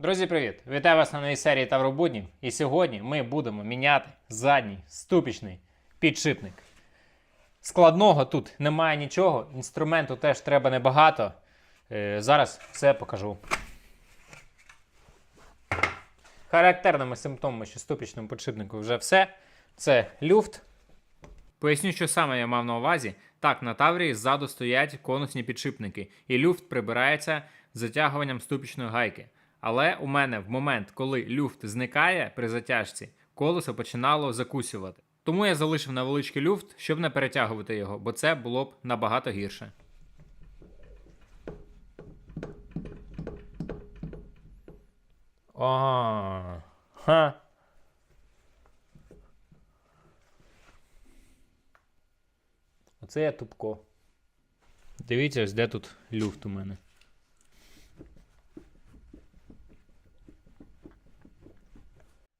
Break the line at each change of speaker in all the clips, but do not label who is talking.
Друзі, привіт! Вітаю вас на новій серії Тавробуднів. І сьогодні ми будемо міняти задній ступічний підшипник. Складного тут немає нічого, інструменту теж треба небагато. Е, зараз все покажу. Характерними симптомами, що ступічному підшипнику вже все. Це люфт. Поясню, що саме я мав на увазі. Так, на Таврії ззаду стоять конусні підшипники, і люфт прибирається затягуванням ступічної гайки. Але у мене в момент, коли люфт зникає при затяжці, колесо починало закусювати. Тому я залишив невеличкий люфт, щоб не перетягувати його, бо це було б набагато гірше. А, ха. Оце я тупко. Дивіться, ось де тут люфт у мене.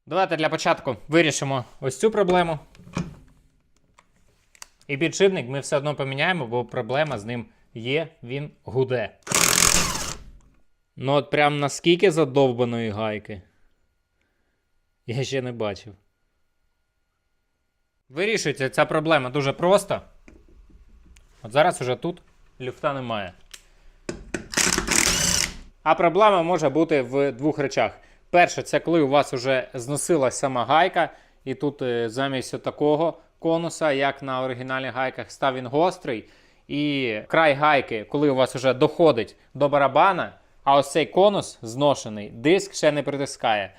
Давайте для початку вирішимо ось цю проблему. І підшипник ми все одно поміняємо, бо проблема з ним є, він гуде. Ну, от прям наскільки задовбаної гайки. Я ще не бачив. Вирішується ця проблема дуже просто. От зараз уже тут люфта немає. А проблема може бути в двох речах. Перше, це коли у вас вже зносилась сама гайка, і тут е, замість такого конуса, як на оригінальних гайках, став він гострий. І край гайки, коли у вас вже доходить до барабана, а ось цей конус зношений, диск ще не притискає.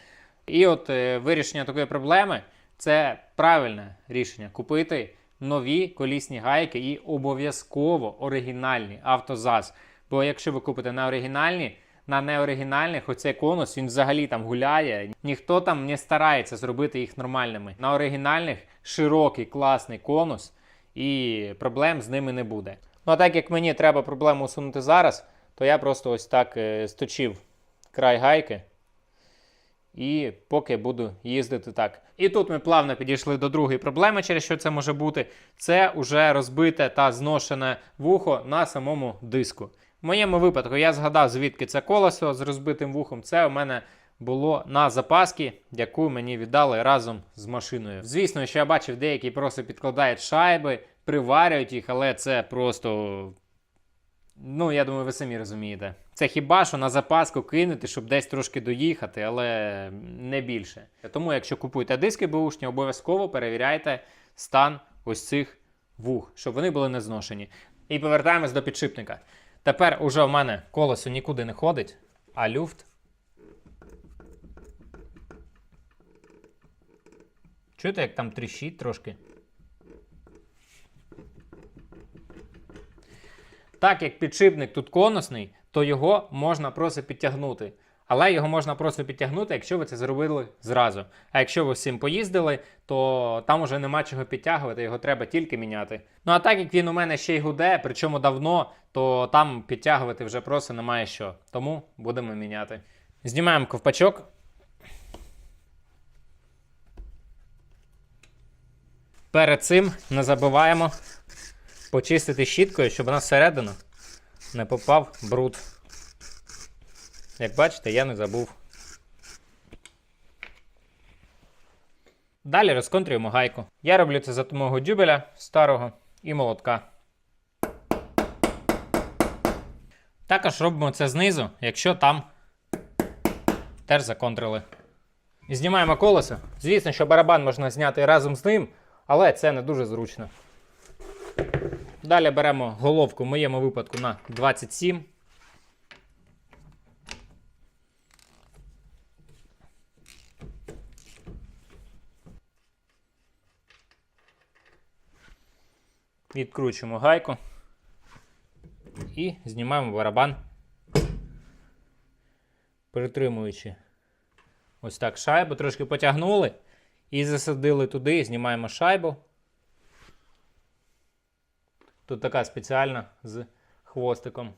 І от е, вирішення такої проблеми це правильне рішення купити нові колісні гайки і обов'язково оригінальні автозаз. Бо якщо ви купите на оригінальні, на неоригінальних оцей конус він взагалі там гуляє. Ніхто там не старається зробити їх нормальними. На оригінальних широкий класний конус, і проблем з ними не буде. Ну а так як мені треба проблему усунути зараз, то я просто ось так е, сточив край гайки. І поки буду їздити так. І тут ми плавно підійшли до другої проблеми, через що це може бути. Це уже розбите та зношене вухо на самому диску. В моєму випадку я згадав, звідки це колесо з розбитим вухом. Це у мене було на запаски, яку мені віддали разом з машиною. Звісно, що я бачив, деякі просто підкладають шайби, приварюють їх, але це просто. Ну, я думаю, ви самі розумієте. Це хіба що на запаску кинути, щоб десь трошки доїхати, але не більше. Тому, якщо купуєте диски бушні, обов'язково перевіряйте стан ось цих вух, щоб вони були не зношені. І повертаємось до підшипника. Тепер уже в мене колесо нікуди не ходить, а люфт. Чуєте, як там тріщить трошки? Так як підшипник тут конусний, то його можна просто підтягнути. Але його можна просто підтягнути, якщо ви це зробили зразу. А якщо ви цим поїздили, то там уже нема чого підтягувати, його треба тільки міняти. Ну а так як він у мене ще й гуде, причому давно, то там підтягувати вже просто немає що. Тому будемо міняти. Знімаємо ковпачок. Перед цим не забуваємо почистити щіткою, щоб нас всередину не попав бруд. Як бачите, я не забув. Далі розконтрюємо гайку. Я роблю це за допомогою дюбеля старого і молотка. Також робимо це знизу, якщо там теж законтрили. Знімаємо колесо. Звісно, що барабан можна зняти разом з ним, але це не дуже зручно. Далі беремо головку в моєму випадку на 27. Відкручуємо гайку і знімаємо барабан, притримуючи ось так шайбу, трошки потягнули і засадили туди, знімаємо шайбу. Тут така спеціальна з хвостиком.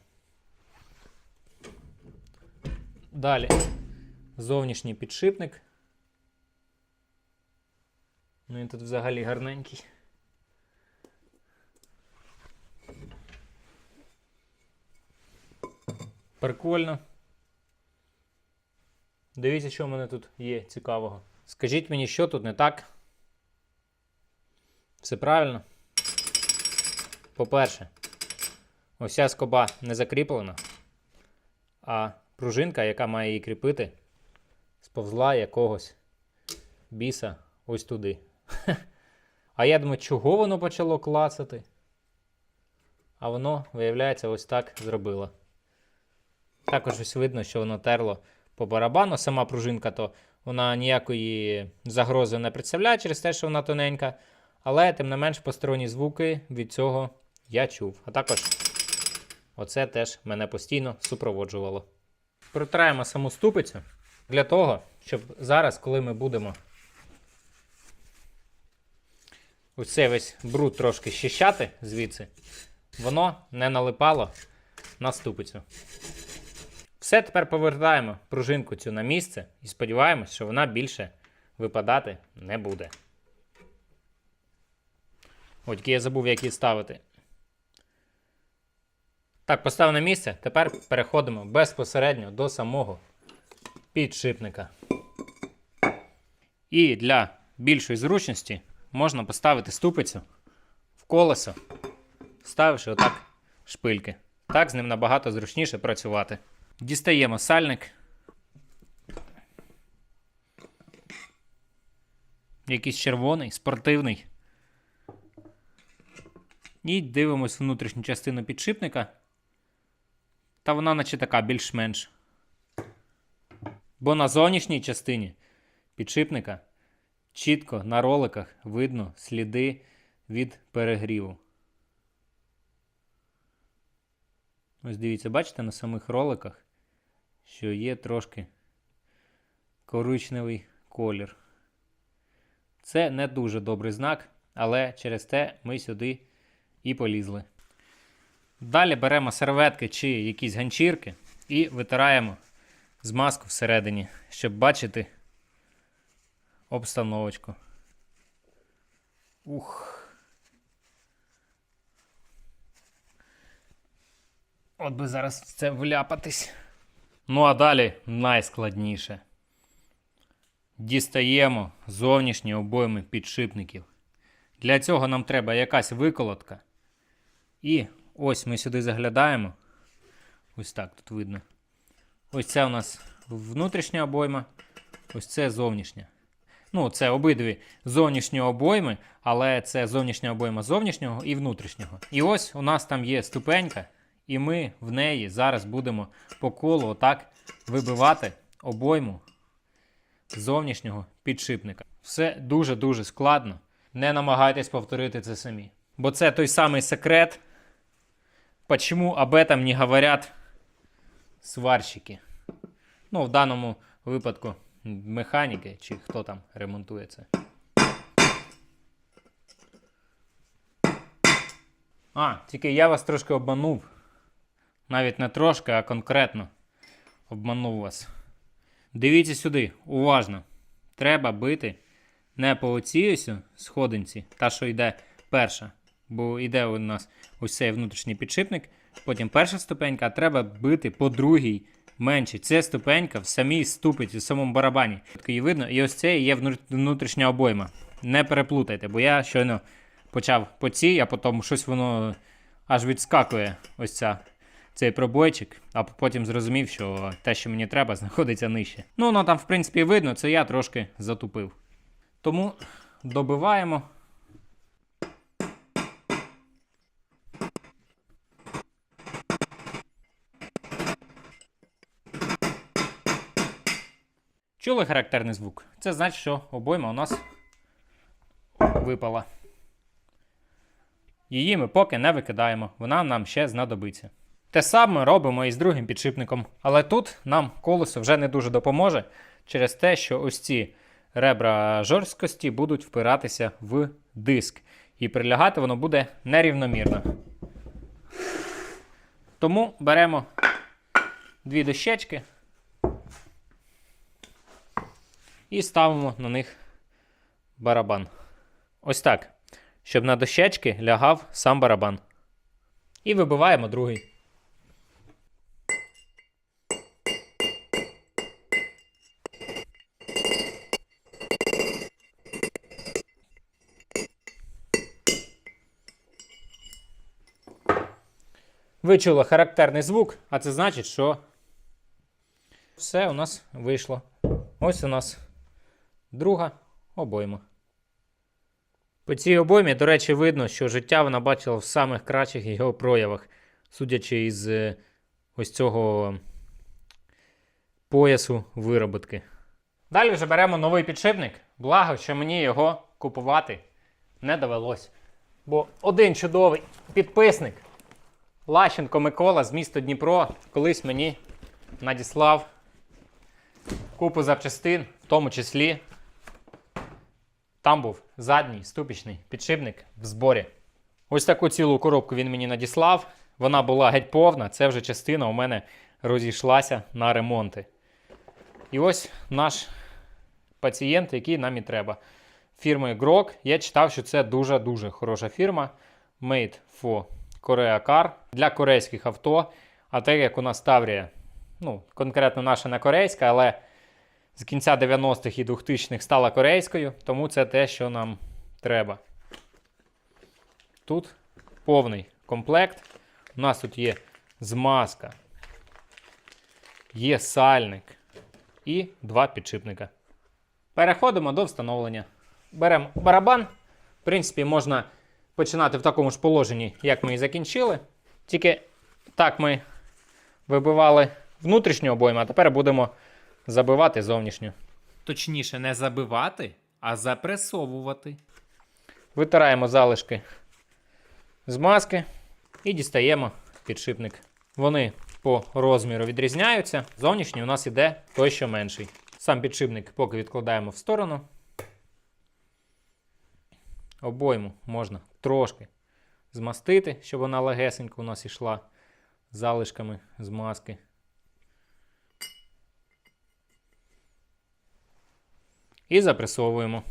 Далі зовнішній підшипник. Ну він тут взагалі гарненький. Прикольно. Дивіться, що в мене тут є цікавого. Скажіть мені, що тут не так? Все правильно? По-перше, ось ця скоба не закріплена, а пружинка, яка має її кріпити, сповзла якогось біса ось туди. А я думаю, чого воно почало клацати? А воно, виявляється, ось так зробило. Також ось видно, що воно терло по барабану. Сама пружинка, то вона ніякої загрози не представляє через те, що вона тоненька. Але, тим не менш, посторонні звуки від цього я чув. А також оце теж мене постійно супроводжувало. Протираємо саму ступицю для того, щоб зараз, коли ми будемо ось цей весь бруд трошки щищати звідси, воно не налипало на ступицю. Все, тепер повертаємо пружинку цю на місце і сподіваємось, що вона більше випадати не буде. Тільки я забув, як її ставити. Так, поставив на місце. Тепер переходимо безпосередньо до самого підшипника. І для більшої зручності можна поставити ступицю в колесо, вставивши отак шпильки. Так з ним набагато зручніше працювати. Дістаємо сальник. Якийсь червоний, спортивний. І дивимось внутрішню частину підшипника. Та вона, наче така, більш-менш. Бо на зовнішній частині підшипника чітко на роликах видно сліди від перегріву. Ось дивіться, бачите на самих роликах, що є трошки коричневий колір. Це не дуже добрий знак, але через те ми сюди і полізли. Далі беремо серветки чи якісь ганчірки і витираємо змазку всередині, щоб бачити обстановочку. Ух. От би зараз в це вляпатись. Ну а далі найскладніше. Дістаємо зовнішні обойми підшипників. Для цього нам треба якась виколотка. І ось ми сюди заглядаємо. Ось так тут видно. Ось це у нас внутрішня обойма, ось це зовнішня. Ну, це обидві зовнішні обойми, але це зовнішня обойма зовнішнього і внутрішнього. І ось у нас там є ступенька, і ми в неї зараз будемо по колу отак вибивати обойму зовнішнього підшипника. Все дуже-дуже складно. Не намагайтесь повторити це самі. Бо це той самий секрет, почему об этом не говорять сварщики. Ну, в даному випадку механіки чи хто там ремонтує це. А, тільки я вас трошки обманув. Навіть не трошки, а конкретно обманув вас. Дивіться сюди, уважно. Треба бити не по оцій сходинці, та, що йде перша. Бо йде у нас ось цей внутрішній підшипник, потім перша ступенька, а треба бити по другій меншій. Це ступенька в самій ступиці, в самому барабані. Її видно, і ось це є внутрішня обойма. Не переплутайте, бо я щойно почав по цій, а потім щось воно аж відскакує. Ось ця цей пробойчик, а потім зрозумів, що те, що мені треба, знаходиться нижче. Ну, воно там, в принципі, видно, це я трошки затупив. Тому добиваємо. Чули характерний звук? Це значить, що обойма у нас випала. Її ми поки не викидаємо, вона нам ще знадобиться. Те саме робимо і з другим підшипником, але тут нам колесо вже не дуже допоможе через те, що ось ці ребра жорсткості будуть впиратися в диск, і прилягати воно буде нерівномірно. Тому беремо дві дощечки і ставимо на них барабан. Ось так, щоб на дощечки лягав сам барабан. І вибиваємо другий. Ви чули характерний звук, а це значить, що все у нас вийшло. Ось у нас друга обойма. По цій обоймі, до речі, видно, що життя вона бачила в самих кращих його проявах, судячи із е, ось цього поясу вироботки. Далі вже беремо новий підшипник. Благо, що мені його купувати не довелось. Бо один чудовий підписник Лащенко Микола з міста Дніпро колись мені надіслав купу запчастин, в тому числі там був задній ступічний підшипник в зборі. Ось таку цілу коробку він мені надіслав. Вона була геть повна. Це вже частина у мене розійшлася на ремонти. І ось наш пацієнт, який нам і треба. Фірми Grok. Я читав, що це дуже-дуже хороша фірма. Made for Korea Car для корейських авто. А так як у нас Таврія, ну, конкретно наша не корейська, але з кінця 90-х і 2000-х стала корейською, тому це те, що нам треба. Тут повний комплект. У нас тут є змазка, є сальник і два підшипника. Переходимо до встановлення. Беремо барабан. В принципі, можна починати в такому ж положенні, як ми і закінчили. Тільки так ми вибивали внутрішню обойму, а тепер будемо забивати зовнішню. Точніше, не забивати, а запресовувати. Витираємо залишки змазки і дістаємо підшипник. Вони по розміру відрізняються. Зовнішній у нас іде той, що менший. Сам підшипник поки відкладаємо в сторону. Обойму можна трошки змастити, щоб вона легесенько у нас ішла залишками змазки. І запресовуємо.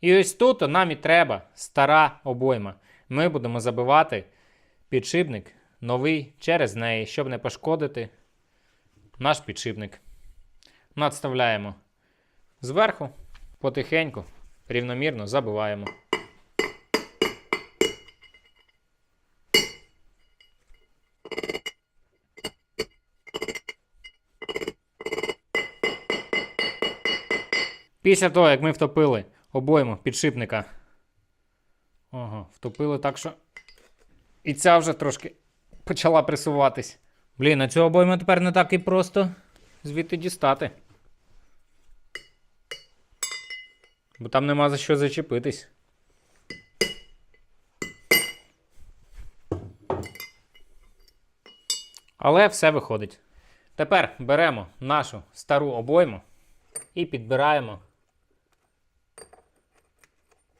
І ось тут нам і треба стара обойма. Ми будемо забивати підшипник новий через неї, щоб не пошкодити наш підшипник. Надставляємо зверху, потихеньку, рівномірно забиваємо. Після того, як ми втопили обойму підшипника. Ага, втопили так, що. І ця вже трошки почала присуватись. Блін, а цю обойму тепер не так і просто звідти дістати. Бо там нема за що зачепитись. Але все виходить. Тепер беремо нашу стару обойму і підбираємо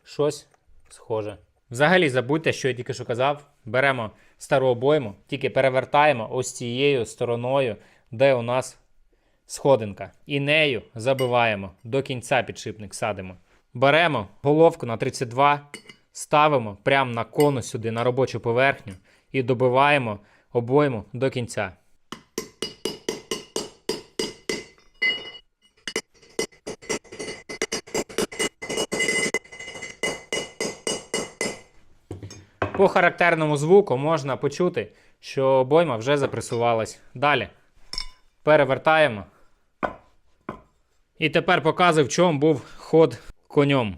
щось схоже. Взагалі забудьте, що я тільки що казав. Беремо стару обойму, тільки перевертаємо ось цією стороною, де у нас сходинка. І нею забиваємо до кінця підшипник садимо. Беремо головку на 32, ставимо прямо на конус сюди на робочу поверхню і добиваємо обойму до кінця. По характерному звуку можна почути, що обойма вже запресувалась. Далі перевертаємо. І тепер показую, в чому був ход конем.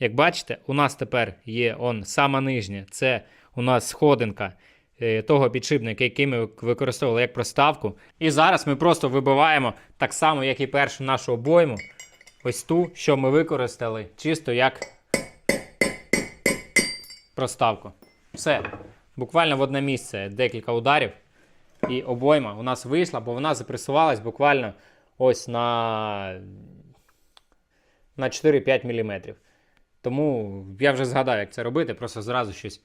Як бачите, у нас тепер є он сама нижня. Це у нас сходинка е, того підшипника, який ми використовували як проставку. І зараз ми просто вибиваємо так само, як і першу нашу обойму. Ось ту, що ми використали, чисто як проставку. Все. Буквально в одне місце декілька ударів. І обойма у нас вийшла, бо вона запресувалась буквально ось на, на 4-5 мм. Тому я вже згадав, як це робити, просто зразу щось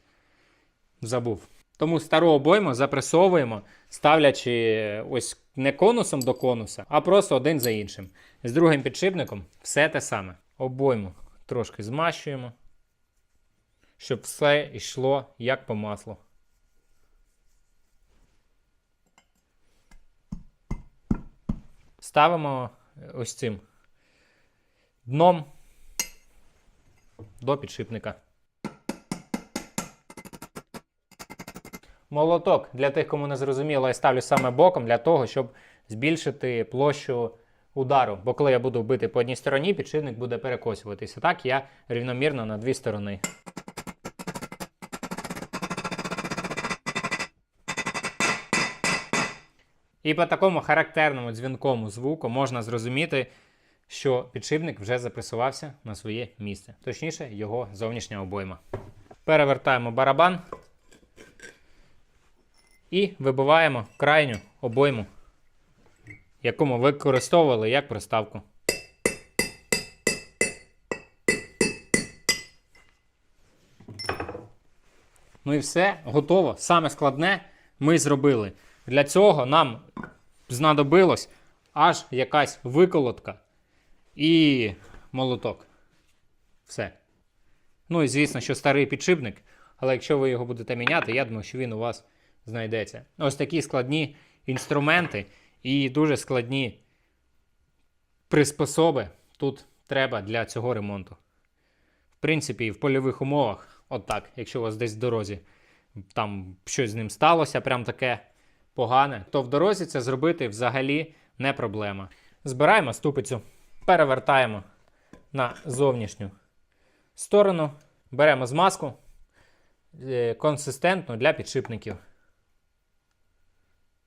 забув. Тому стару обойму запресовуємо, ставлячи ось не конусом до конуса, а просто один за іншим. З другим підшипником все те саме. Обойму трошки змащуємо щоб все йшло як по маслу. Ставимо ось цим дном до підшипника. Молоток для тих, кому не зрозуміло, я ставлю саме боком для того, щоб збільшити площу удару. Бо коли я буду бити по одній стороні, підшипник буде перекосюватися. Так я рівномірно на дві сторони. І по такому характерному дзвінкому звуку можна зрозуміти, що підшипник вже запресувався на своє місце, точніше, його зовнішня обойма. Перевертаємо барабан і вибиваємо крайню обойму, яку ми використовували як приставку. Ну і все, готово. Саме складне ми зробили. Для цього нам знадобилось аж якась виколотка і молоток. Все. Ну і звісно, що старий підшипник, але якщо ви його будете міняти, я думаю, що він у вас знайдеться. Ось такі складні інструменти і дуже складні приспособи тут треба для цього ремонту. В принципі, в польових умовах, от так, якщо у вас десь в дорозі там щось з ним сталося, прям таке погане, то в дорозі це зробити взагалі не проблема. Збираємо ступицю, перевертаємо на зовнішню сторону, беремо змазку е, консистентну для підшипників.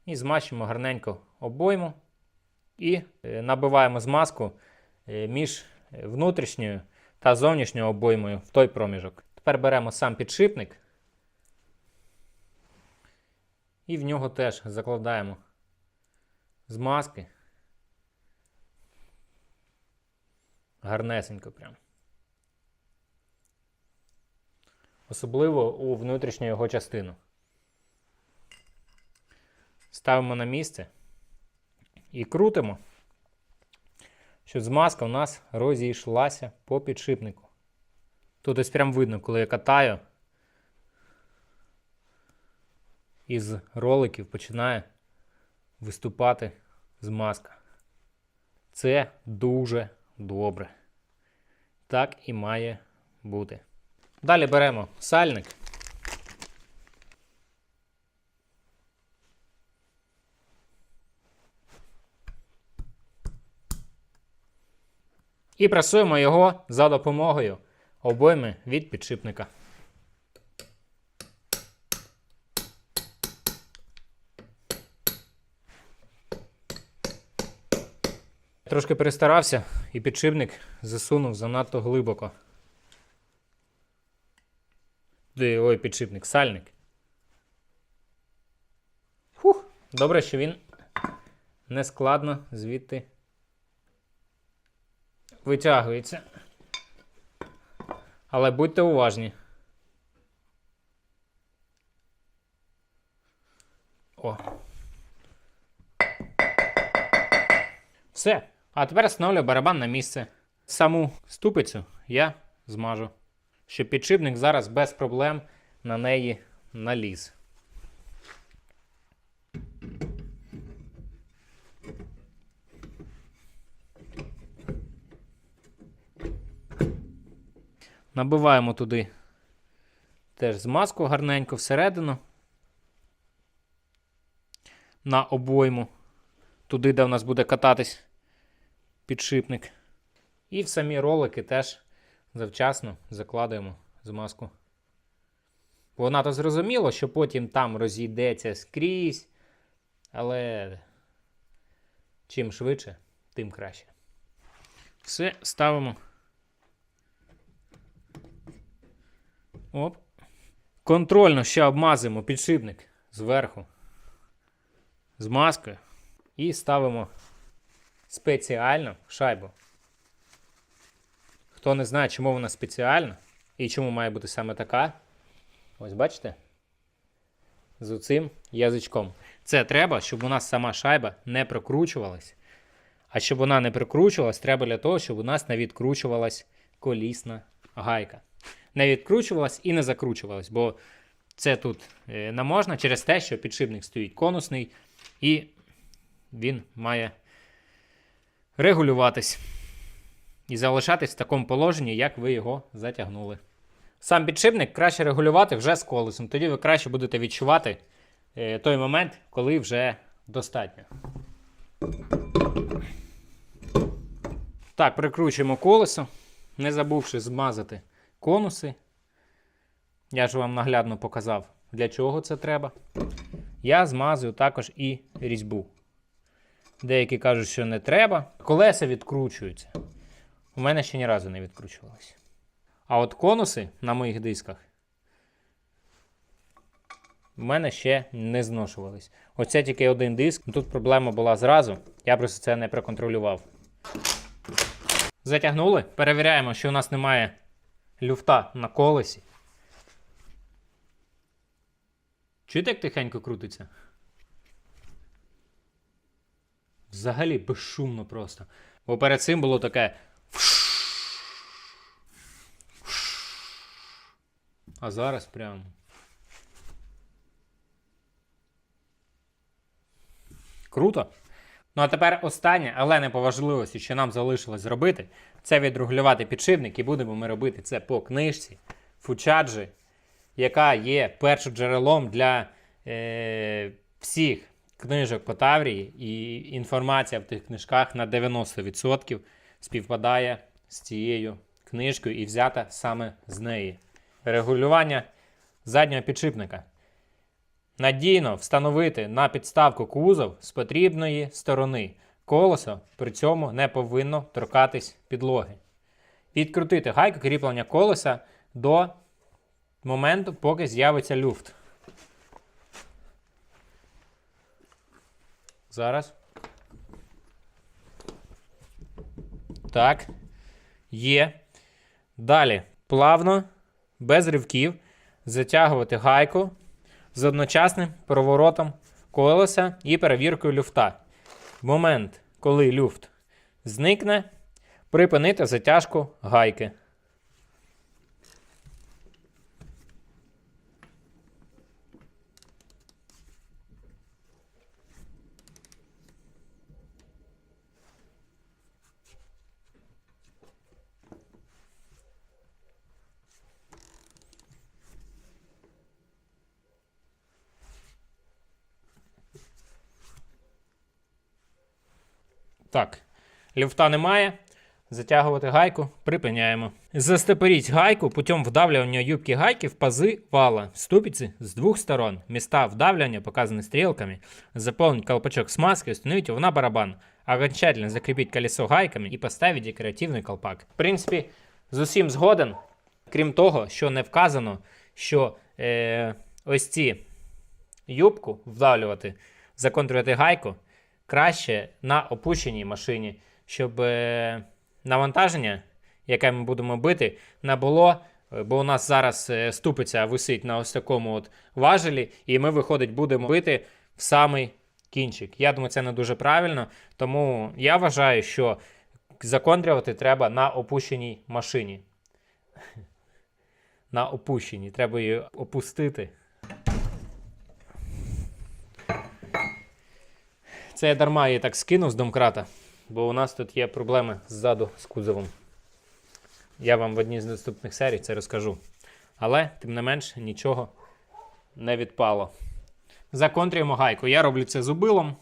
І змащуємо гарненько обойму і е, набиваємо змазку е, між внутрішньою та зовнішньою обоймою в той проміжок. Тепер беремо сам підшипник і в нього теж закладаємо змазки. Гарнесенько прям. Особливо у внутрішню його частину. Ставимо на місце і крутимо, щоб змазка у нас розійшлася по підшипнику. Тут ось прям видно, коли я катаю, із роликів починає виступати змазка. Це дуже добре. Так і має бути. Далі беремо сальник. І прасуємо його за допомогою обойми від підшипника. Трошки перестарався і підшипник засунув занадто глибоко. Де- Ой, підшипник, сальник. Фух, добре, що він нескладно звідти витягується. Але будьте уважні. О. Все. А тепер встановлю барабан на місце. Саму ступицю я змажу, щоб підшипник зараз без проблем на неї наліз. Набиваємо туди теж змазку гарненько всередину. На обойму. Туди, де у нас буде кататись підшипник. І в самі ролики теж завчасно закладаємо змазку. Вона то зрозуміло, що потім там розійдеться скрізь. Але чим швидше, тим краще. Все ставимо. Оп. Контрольно ще обмазуємо підшипник зверху з маскою і ставимо спеціально шайбу. Хто не знає, чому вона спеціальна і чому має бути саме така, ось бачите? З оцим язичком. Це треба, щоб у нас сама шайба не прокручувалась. А щоб вона не прикручувалась, треба для того, щоб у нас не відкручувалась колісна гайка. Не відкручувалась і не закручувалась, бо це тут не можна через те, що підшипник стоїть конусний і він має регулюватись і залишатись в такому положенні, як ви його затягнули. Сам підшипник краще регулювати вже з колесом. Тоді ви краще будете відчувати е, той момент, коли вже достатньо. Так, прикручуємо колесо, не забувши змазати конуси. Я ж вам наглядно показав, для чого це треба. Я змазую також і різьбу. Деякі кажуть, що не треба. Колеса відкручуються. У мене ще ні разу не відкручувалися. А от конуси на моїх дисках в мене ще не зношувались. Оце тільки один диск. Тут проблема була зразу. Я просто це не проконтролював. Затягнули. Перевіряємо, що у нас немає люфта на колесі. Чуєте, як тихенько крутиться? Взагалі безшумно просто. Бо перед цим було таке. А зараз прям. Круто. Ну а тепер останнє, але не по важливості, що нам залишилось зробити, це відрегулювати підшипник, і будемо ми робити це по книжці Фучаджі, яка є першоджерелом для е, всіх книжок по Таврії, і інформація в тих книжках на 90% співпадає з цією книжкою і взята саме з неї. Регулювання заднього підшипника. Надійно встановити на підставку кузов з потрібної сторони. Колесо при цьому не повинно торкатись підлоги. Відкрутити гайку кріплення колеса до моменту, поки з'явиться люфт. Зараз. Так. Є. Далі. Плавно, без ривків, затягувати гайку з одночасним переворотом колеса і перевіркою люфта. В момент, коли люфт зникне, припинити затяжку гайки. Так, люфта немає. Затягувати гайку, припиняємо. Застепоріть гайку путем вдавлювання юбки гайки в пази вала ступиці з двох сторон. Места вдавливания показаны стрелками. Заполнить колпачок смазкой, установить его на барабан. Окончательно закрепить колесо гайками і поставить декоративний колпак. В принципі, з усім згоден. Крім того, що не вказано, що е, ось ці юбку вдавлювати, законтрювати гайку краще на опущеній машині, щоб е, навантаження, яке ми будемо бити, не було. е, Бо у нас зараз е, ступиця висить на ось такому от важелі, і ми, виходить, будемо бити в самий кінчик. Я думаю, це не дуже правильно. Тому я вважаю, що законтрювати треба на опущеній машині. На опущеній. Треба її опустити. Це я дарма її так скинув з домкрата, бо у нас тут є проблеми ззаду з кузовом. Я вам в одній з наступних серій це розкажу. Але, тим не менш, нічого не відпало. Законтрюємо гайку. Я роблю це зубилом.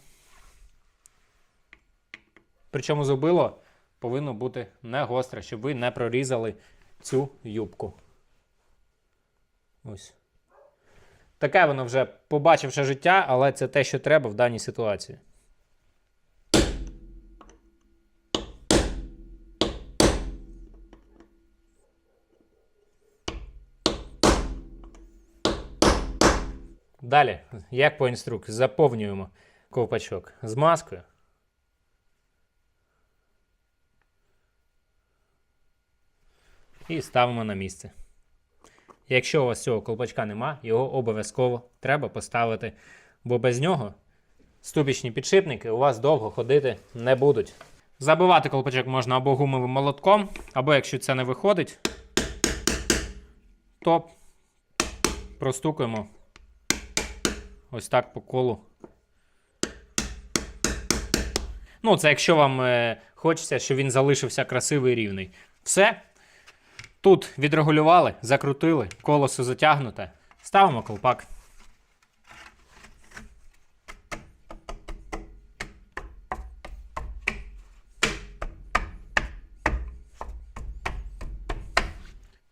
Причому зубило повинно бути не гостре, щоб ви не прорізали цю юбку. Ось. Таке воно вже побачивши життя, але це те, що треба в даній ситуації. Далі, як по інструкції, заповнюємо ковпачок з маскою. І ставимо на місце. Якщо у вас цього колпачка нема, його обов'язково треба поставити, бо без нього ступічні підшипники у вас довго ходити не будуть. Забивати колпачок можна або гумовим молотком, або якщо це не виходить, то простукуємо ось так по колу. Ну, це якщо вам е, хочеться, щоб він залишився красивий і рівний. Все. Тут відрегулювали, закрутили, колосо затягнуте. Ставимо колпак.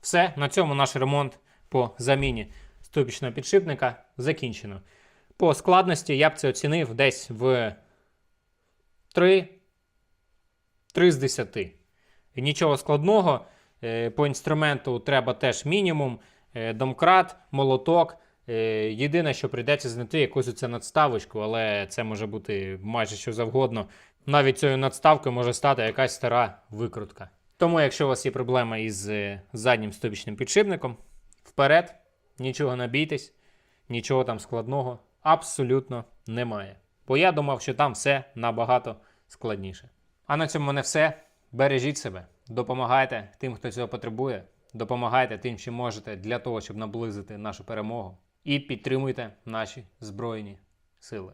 Все, на цьому наш ремонт по заміні ступічного підшипника закінчено. По складності я б це оцінив десь в 3, 3 з 10. І Нічого складного. Е, По інструменту треба теж мінімум. Е, Домкрат, молоток. Е, Єдине, що прийдеться знайти якусь оце надставочку, але це може бути майже що завгодно. Навіть цією надставкою може стати якась стара викрутка. Тому, якщо у вас є проблема із заднім ступічним підшипником, вперед, нічого не бійтесь, нічого там складного абсолютно немає. Бо я думав, що там все набагато складніше. А на цьому не все. Бережіть себе, допомагайте тим, хто цього потребує, допомагайте тим, чим можете для того, щоб наблизити нашу перемогу, і підтримуйте наші Збройні сили.